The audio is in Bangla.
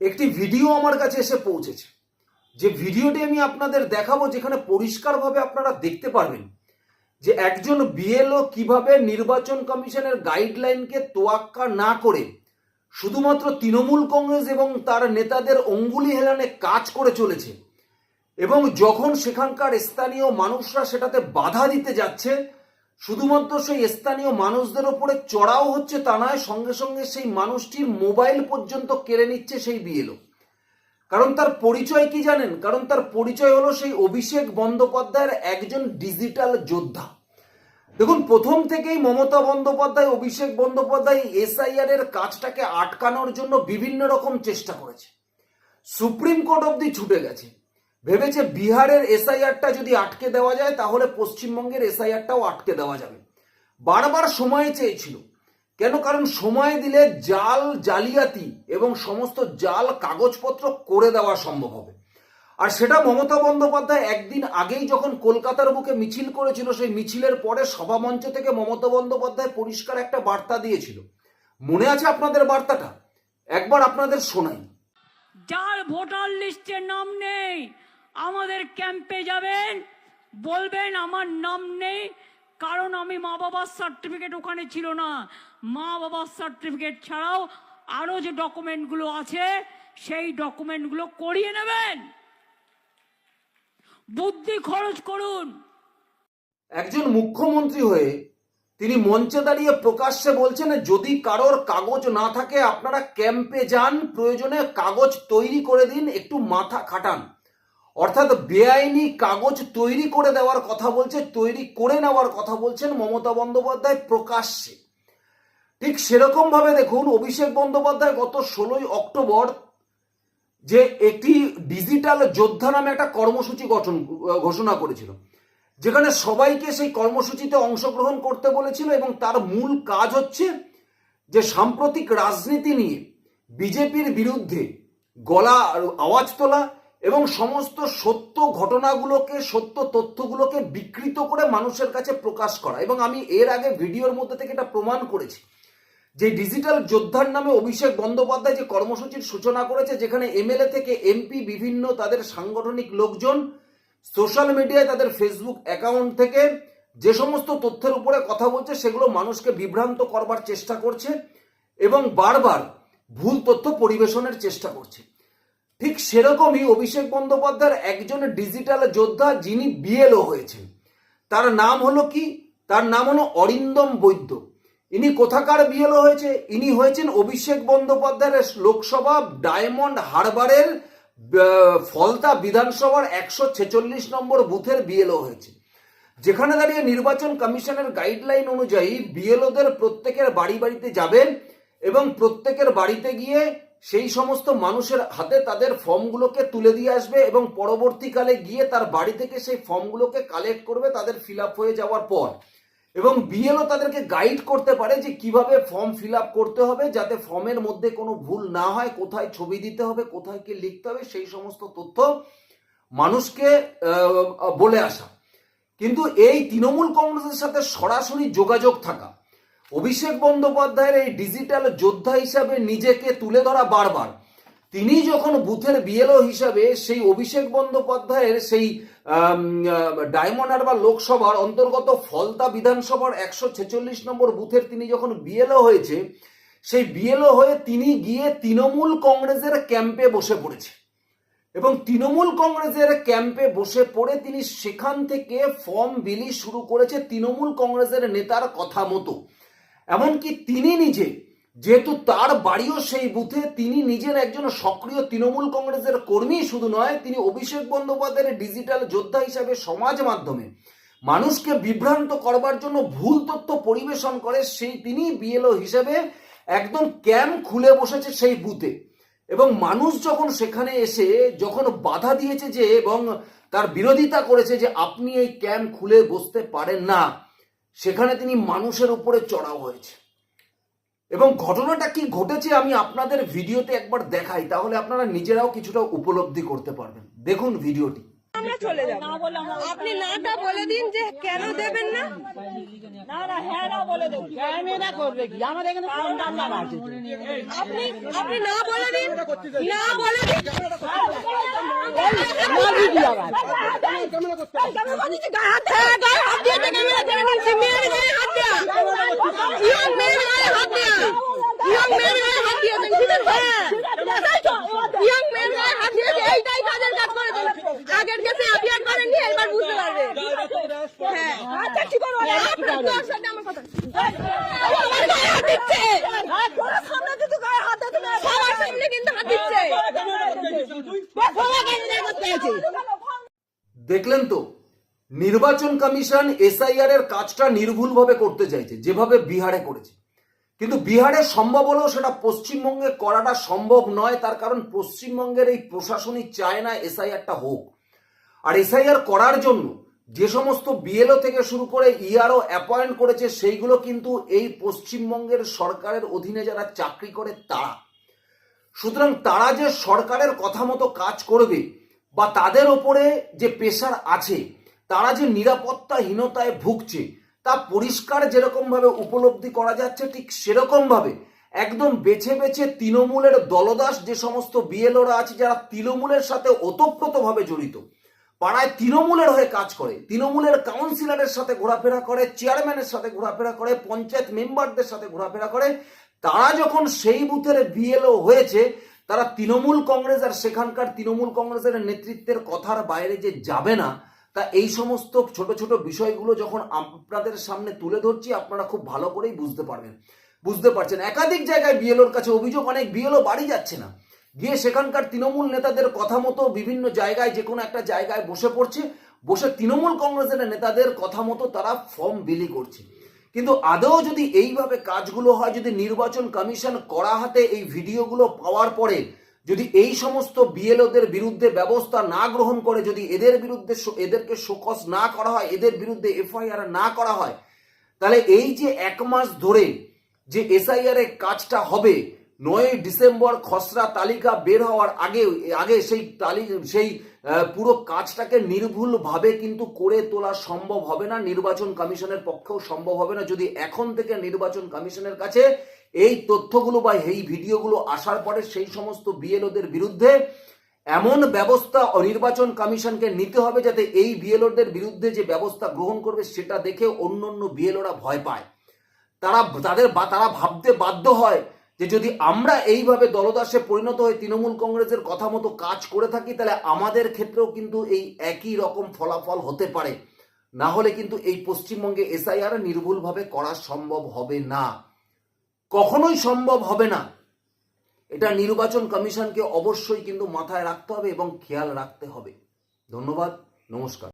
একটি ভিডিও আমার কাছে এসে পৌঁছেছে। যে ভিডিওটি আমি আপনাদের দেখাবো, যেখানে পরিষ্কারভাবে আপনারা দেখতে পারবেন যে একজন বিএলও কীভাবে নির্বাচন কমিশনের গাইডলাইনকে তোয়াক্কা না করে শুধুমাত্র তৃণমূল কংগ্রেস এবং তার নেতাদের অঙ্গুলি হেলানে কাজ করে চলেছে এবং যখন সেখানকার স্থানীয় মানুষরা সেটাতে বাধা দিতে যাচ্ছে শুধুমাত্র সেই স্থানীয় মানুষদের ওপরে চড়াও হচ্ছে তা নয়, সঙ্গে সঙ্গে সেই মানুষটির মোবাইল পর্যন্ত কেড়ে নিচ্ছে সেই বিএলও। কারণ তার পরিচয় কি জানেন? কারণ তার পরিচয় হলো সেই অভিষেক বন্দ্যোপাধ্যায়ের একজন ডিজিটাল যোদ্ধা। দেখুন, প্রথম থেকেই মমতা বন্দ্যোপাধ্যায়, অভিষেক বন্দ্যোপাধ্যায় এসআইআর এর কাজটাকে আটকানোর জন্য বিভিন্ন রকম চেষ্টা করেছে। সুপ্রিম কোর্ট অবধি ছুটে গেছে। ভেবেছে বিহারের এসআইআরটা যদি আটকে দেওয়া যায়, তাহলে পশ্চিমবঙ্গের এসআইআরটাও আটকে দেওয়া যাবে। বারবার সময় চেয়েছিল। কেন? কারণ সময় দিলে জাল, জালিয়াতি এবং সমস্ত জাল কাগজপত্র করে দেওয়া সম্ভব হবে। আর সেটা মমতা বন্দ্যোপাধ্যায় একদিন আগেই যখন কলকাতার বুকে মিছিল করেছিল, সেই মিছিলের পরে সভামঞ্চ থেকে মমতা বন্দ্যোপাধ্যায় পরিষ্কার একটা বার্তা দিয়েছিল। মনে আছে আপনাদের বার্তাটা? একবার আপনাদের শোনাই। যার ভোটার লিস্টে নাম নেই আমাদের ক্যাম্পে যাবেন, বলবেন আমার নাম নেই, কারণ আমি মা বাবার সার্টিফিকেট ওখানে ছিল না। মা বাবার সার্টিফিকেট ছাড়াও আরও যে ডকুমেন্টগুলো আছে, সেই ডকুমেন্টগুলো করিয়ে নেবেন। বুদ্ধি খরচ করুন। একজন মুখ্যমন্ত্রী হয়ে তিনি মঞ্চে দাঁড়িয়ে প্রকাশ্যে বলছেন, যদি কারোর কাগজ না থাকে, আপনারা ক্যাম্পে যান, প্রয়োজনে কাগজ তৈরি করে দিন, একটু মাথা খাটান। অর্থাৎ বেআইনি কাগজ তৈরি করে দেওয়ার কথা বলছে, তৈরি করে নেওয়ার কথা বলছেন মমতা বন্দ্যোপাধ্যায় প্রকাশ্যে। ঠিক সেরকম ভাবে দেখুন, অভিষেক বন্দ্যোপাধ্যায় গত ষোলোই অক্টোবর যে একটি ডিজিটাল যোদ্ধা নামে একটা কর্মসূচি গঠন, ঘোষণা করেছিল, যেখানে সবাইকে সেই কর্মসূচিতে অংশগ্রহণ করতে বলেছিল এবং তার মূল কাজ হচ্ছে যে সাম্প্রতিক রাজনীতি নিয়ে বিজেপির বিরুদ্ধে গলা আওয়াজ তোলা এবং সমস্ত সত্য ঘটনাগুলোকে, সত্য তথ্যগুলোকে বিকৃত করে মানুষের কাছে প্রকাশ করা। এবং আমি এর আগে ভিডিওর মধ্যে থেকে এটা প্রমাণ করেছি যে ডিজিটাল যোদ্ধার নামে অভিষেক বন্দ্যোপাধ্যায় যে কর্মসূচির সূচনা করেছে, যেখানে এমএলএ থেকে এমপি, বিভিন্ন তাদের সাংগঠনিক লোকজন, সোশ্যাল মিডিয়ায় তাদের ফেসবুক অ্যাকাউন্ট থেকে যে সমস্ত তথ্যের উপরে কথা বলছে, সেগুলো মানুষকে বিভ্রান্ত করবার চেষ্টা করছে এবং বারবার ভুল তথ্য পরিবেশনের চেষ্টা করছে। ঠিক সেরকমই অভিষেক বন্দ্যোপাধ্যায়ের একজন ডিজিটাল যোদ্ধা যিনি বিএলও হয়েছেন। তার নাম হলো কি? তার নাম হলো অরিন্দম বৈদ্য। ইনি কোথাকার বিএলও হয়েছে? ইনি হয়েছেন অভিষেক বন্দ্যোপাধ্যায়ের লোকসভা ডায়মন্ড হারবারের ফলতা বিধানসভার একশো ছেচল্লিশ নম্বর বুথের বিএলও হয়েছে। যেখানে দাঁড়িয়ে নির্বাচন কমিশনের গাইডলাইন অনুযায়ী বিএলওদের প্রত্যেকের বাড়ি বাড়িতে যাবেন এবং প্রত্যেকের বাড়িতে গিয়ে সেই সমস্ত মানুষের হাতে তাদের ফর্মগুলোকে তুলে দিয়ে আসবে এবং পরবর্তীকালে গিয়ে তার বাড়ি থেকে সেই ফর্মগুলোকে কালেক্ট করবে তাদের ফিল হয়ে যাওয়ার পর। এবং বিএলও তাদেরকে গাইড করতে পারে যে কীভাবে ফর্ম ফিল করতে হবে যাতে ফর্মের মধ্যে কোনো ভুল না হয়, কোথায় ছবি দিতে হবে, কোথায় কি লিখতে হবে, সেই সমস্ত তথ্য মানুষকে বলে আসা। কিন্তু এই তৃণমূল কংগ্রেসের সাথে সরাসরি যোগাযোগ থাকা অভিষেক বন্দ্যোপাধ্যায়ের এই ডিজিটাল যোদ্ধা হিসাবে নিজেকে তুলে ধরা বারবার। তিনি যখন বুথের বিএলও হিসাবে সেই অভিষেক বন্দ্যোপাধ্যায়ের সেই ডায়মন্ড হারবার লোকসভার অন্তর্গত ফলতা বিধানসভার একশো ছেচল্লিশ নম্বর বুথের তিনি যখন বিএলও হয়েছে, সেই বিএলও হয়ে তিনি গিয়ে তৃণমূল কংগ্রেসের ক্যাম্পে বসে পড়েছে। এবং তৃণমূল কংগ্রেসের ক্যাম্পে বসে পড়ে তিনি সেখান থেকে ফর্ম বিলি শুরু করেছে তৃণমূল কংগ্রেসের নেতার কথা মতো। এমনকি তিনি নিজে, যেহেতু তার বাড়িও সেই বুথে, তিনি নিজের একজন সক্রিয় তৃণমূল কংগ্রেসের কর্মী, শুধু নয়, তিনি অভিষেক বন্দ্যোপাধ্যায়ের ডিজিটাল যোদ্ধা হিসাবে সমাজ মাধ্যমে মানুষকে বিভ্রান্ত করবার জন্য ভুল তথ্য পরিবেশন করে, সেই তিনি বিএলও হিসেবে একদম ক্যাম্প খুলে বসেছে সেই বুথে। এবং মানুষ যখন সেখানে এসে যখন বাধা দিয়েছে যে এবং তার বিরোধিতা করেছে যে আপনি এই ক্যাম্প খুলে বসতে পারেন না সেখানে তিনি মানুষের উপরে চড়াও হয়েছে। এবং ঘটনাটা কি ঘটেছে আমি আপনাদের ভিডিওতে একবার দেখাই, তাহলে আপনারা নিজেরাও কিছুটা উপলব্ধি করতে পারবেন। দেখুন ভিডিওটি। আমরা চলে যাব আপনি নাটা বলে দিন যে কেন দেবেন না না না হ্যাঁ না বলে দেবো ক্যামেরা করবে কি আমাদের এখানে ফোন নাম্বার আছে তো। আপনি আপনি না বলে দিন না বলে দিন না ভিডিও আবার। এইটাই কাজের কাজ করে আগের করেননি এবার বুঝতে পারবে। হ্যাঁ। আচ্ছা ঠিক আছে আপনার তোর সাথে আমার কথা। আমার গায়ে হাত দিচ্ছে। সামনে কিন্তু গায়ে হাত দিচ্ছে। সবার সামনে কিন্তু হাত দিচ্ছে। দেখলেন তো নির্বাচন কমিশন এসআইআর এর কাজটা নির্ভুলভাবে করতে চাইছে যেভাবে বিহারে করেছে। কিন্তু বিহারে সম্ভব হলেও সেটা পশ্চিমবঙ্গে করাটা সম্ভব নয়, তার কারণ পশ্চিমবঙ্গের এই প্রশাসনই চায় না এসআইআরটা হোক। আর এসআইআর করার জন্য যে সমস্ত বিএলও থেকে শুরু করে ইআরও অ্যাপয়েন্ট করেছে, সেইগুলো কিন্তু এই পশ্চিমবঙ্গের সরকারের অধীনে যারা চাকরি করে তারা। সুতরাং তারা যে সরকারের কথা মতো কাজ করবে বা তাদের ওপরে যে পেশার আছে, তারা যে নিরাপত্তাহীনতায় ভুগছে তা পরিষ্কার যেরকম ভাবে উপলব্ধি করা যাচ্ছে, ঠিক সেরকম ভাবে একদম বেছে বেছে তৃণমূলের দলদাস যে সমস্ত বিএলওরা আছে, যারা তৃণমূলের সাথে ওতপ্রোতভাবে জড়িত, পাড়ায় তৃণমূলের হয়ে কাজ করে, তৃণমূলের কাউন্সিলরের সাথে ঘোরাফেরা করে, চেয়ারম্যানের সাথে ঘোরাফেরা করে, পঞ্চায়েত মেম্বারদের সাথে ঘোরাফেরা করে, তারা যখন সেই বুথের বিএলও হয়েছে, তারা তৃণমূল কংগ্রেস আর সেখানকার তৃণমূল কংগ্রেসের নেতৃত্বের কথার বাইরে যে যাবে না তা এই সমস্ত ছোট ছোট বিষয়গুলো যখন আপনাদের সামনে তুলে ধরছি, আপনারা খুব ভালো করেই বুঝতে পারবেন। বুঝতে পারছেন। একাধিক জায়গায় বিএলওর কাছে অভিযোগ, অনেক বিএলও বাড়ি যাচ্ছে না। গিয়ে সেখানকার তৃণমূল নেতাদের কথা মতো বিভিন্ন জায়গায়, যে কোনো একটা জায়গায় বসে পড়ছে, বসে তৃণমূল কংগ্রেসের নেতাদের কথা মতো তারা ফর্ম বিলি করছে। কিন্তু আদৌ যদি এইভাবে কাজগুলো হয়, যদি নির্বাচন কমিশন করা হাতে এই ভিডিওগুলো পাওয়ার পরে যদি এই সমস্ত বিএলওদের বিরুদ্ধে ব্যবস্থা না গ্রহণ করে, যদি এদের বিরুদ্ধে এদেরকে শোকস না করা হয়, এদের বিরুদ্ধে এফআইআর না করা হয়, তাহলে এই যে এক মাস ধরে যে এসআইআর এর কাজটা হবে নয় ডিসেম্বর খসড়া তালিকা বের হওয়ার আগে আগে সেই তালি, সেই পুরো কাজটাকে নির্ভুলভাবে কিন্তু করে তোলা সম্ভব হবে না, নির্বাচন কমিশনের পক্ষেও সম্ভব হবে না। যদি এখন থেকে নির্বাচন কমিশনের কাছে এই তথ্যগুলো বা এই ভিডিওগুলো আসার পরে সেই সমস্ত বিএলওদের বিরুদ্ধে এমন ব্যবস্থা নির্বাচন কমিশনকে নিতে হবে যাতে এই বিএলওদের বিরুদ্ধে যে ব্যবস্থা গ্রহণ করবে সেটা দেখে অন্য অন্য বিএলওরা ভয় পায়। তারা, তাদের বা, তারা ভাবতে বাধ্য হয় যে যদি আমরা এইভাবে দলদাসে পরিণত হয়ে তৃণমূল কংগ্রেসের কথা মতো কাজ করে থাকি, তাহলে আমাদের ক্ষেত্রেও কিন্তু এই একই রকম ফলাফল হতে পারে। না হলে কিন্তু এই পশ্চিমবঙ্গে এসআইআর নির্ভুলভাবে করা সম্ভব হবে না। কখনোই সম্ভব হবে না। এটা নির্বাচন কমিশনকে অবশ্যই কিন্তু মাথায় রাখতে হবে এবং খেয়াল রাখতে হবে। ধন্যবাদ, নমস্কার।